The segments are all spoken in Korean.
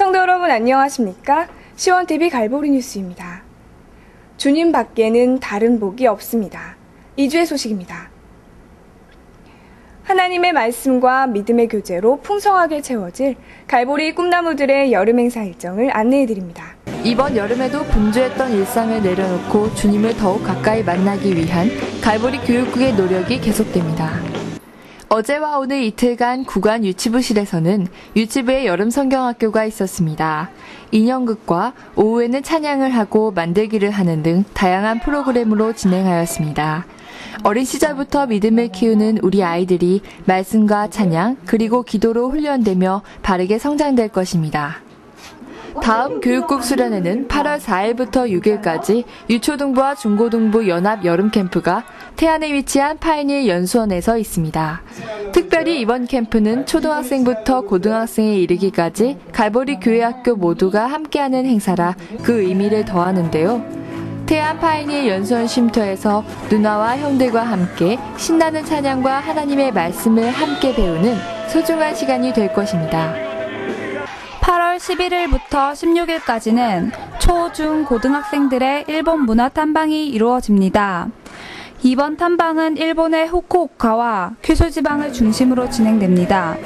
성도 여러분 안녕하십니까? 시원TV 갈보리 뉴스입니다. 주님 밖에는 다른 복이 없습니다. 2주의 소식입니다. 하나님의 말씀과 믿음의 교제로 풍성하게 채워질 갈보리 꿈나무들의 여름 행사 일정을 안내해 드립니다. 이번 여름에도 분주했던 일상을 내려놓고 주님을 더욱 가까이 만나기 위한 갈보리 교육국의 노력이 계속됩니다. 어제와 오늘 이틀간 구간 유치부실에서는 유치부의 여름 성경학교가 있었습니다. 인형극과 오후에는 찬양을 하고 만들기를 하는 등 다양한 프로그램으로 진행하였습니다. 어린 시절부터 믿음을 키우는 우리 아이들이 말씀과 찬양 그리고 기도로 훈련되며 바르게 성장될 것입니다. 다음 교육국 수련회는 8월 4일부터 6일까지 유초등부와 중고등부 연합 여름 캠프가 태안에 위치한 파이닐 연수원에서 있습니다. 특별히 이번 캠프는 초등학생부터 고등학생에 이르기까지 갈보리 교회학교 모두가 함께하는 행사라 그 의미를 더하는데요. 태안 파이닐 연수원 쉼터에서 누나와 형들과 함께 신나는 찬양과 하나님의 말씀을 함께 배우는 소중한 시간이 될 것입니다. 8월 11일부터 16일까지는 초, 중, 고등학생들의 일본 문화 탐방이 이루어집니다. 이번 탐방은 일본의 후쿠오카와 큐슈 지방을 중심으로 진행됩니다.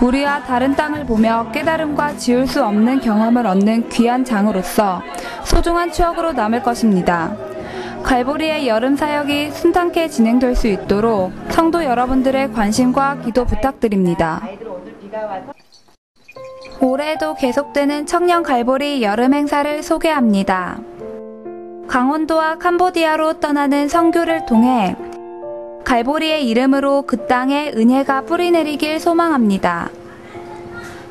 우리와 다른 땅을 보며 깨달음과 지울 수 없는 경험을 얻는 귀한 장으로서 소중한 추억으로 남을 것입니다. 갈보리의 여름 사역이 순탄케 진행될 수 있도록 성도 여러분들의 관심과 기도 부탁드립니다. 올해도 계속되는 청년 갈보리 여름 행사를 소개합니다. 강원도와 캄보디아로 떠나는 선교를 통해 갈보리의 이름으로 그 땅에 은혜가 뿌리내리길 소망합니다.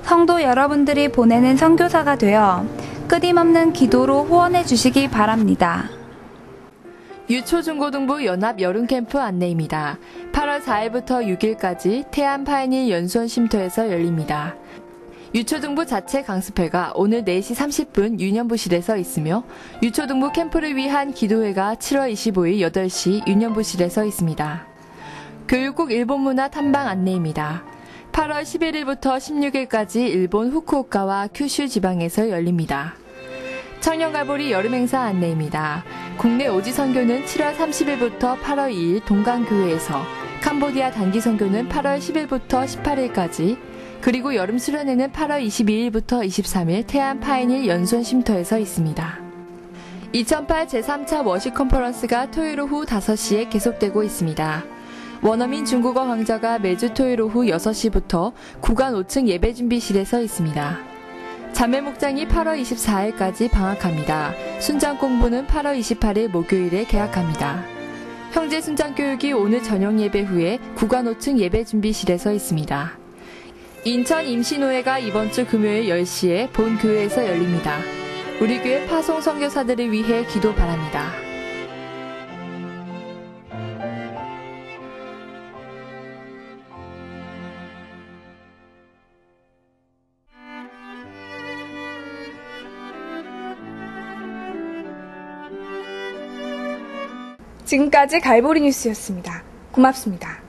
성도 여러분들이 보내는 선교사가 되어 끊임없는 기도로 후원해 주시기 바랍니다. 유초중고등부 연합 여름캠프 안내입니다. 8월 4일부터 6일까지 태안 파이닐 연수원 쉼터에서 열립니다. 유초등부 자체 강습회가 오늘 4시 30분 유년부실에서 있으며 유초등부 캠프를 위한 기도회가 7월 25일 8시 유년부실에서 있습니다. 교육국 일본문화 탐방 안내입니다. 8월 11일부터 16일까지 일본 후쿠오카와 큐슈 지방에서 열립니다. 청년가보리 여름행사 안내입니다. 국내 오지 선교는 7월 30일부터 8월 2일 동강교회에서 캄보디아 단기 선교는 8월 10일부터 18일까지 그리고 여름 수련회는 8월 22일부터 23일 태안 파이닐 연수원 쉼터에서 있습니다. 2008 제3차 워시 컨퍼런스가 토요일 오후 5시에 계속되고 있습니다. 원어민 중국어 강좌가 매주 토요일 오후 6시부터 구간 5층 예배 준비실에서 있습니다. 자매 목장이 8월 24일까지 방학합니다. 순장 공부는 8월 28일 목요일에 개학합니다. 형제 순장 교육이 오늘 저녁 예배 후에 구간 5층 예배 준비실에서 있습니다. 인천 임신호회가 이번 주 금요일 10시에 본 교회에서 열립니다. 우리 교회 파송 선교사들을 위해 기도 바랍니다. 지금까지 갈보리 뉴스였습니다. 고맙습니다.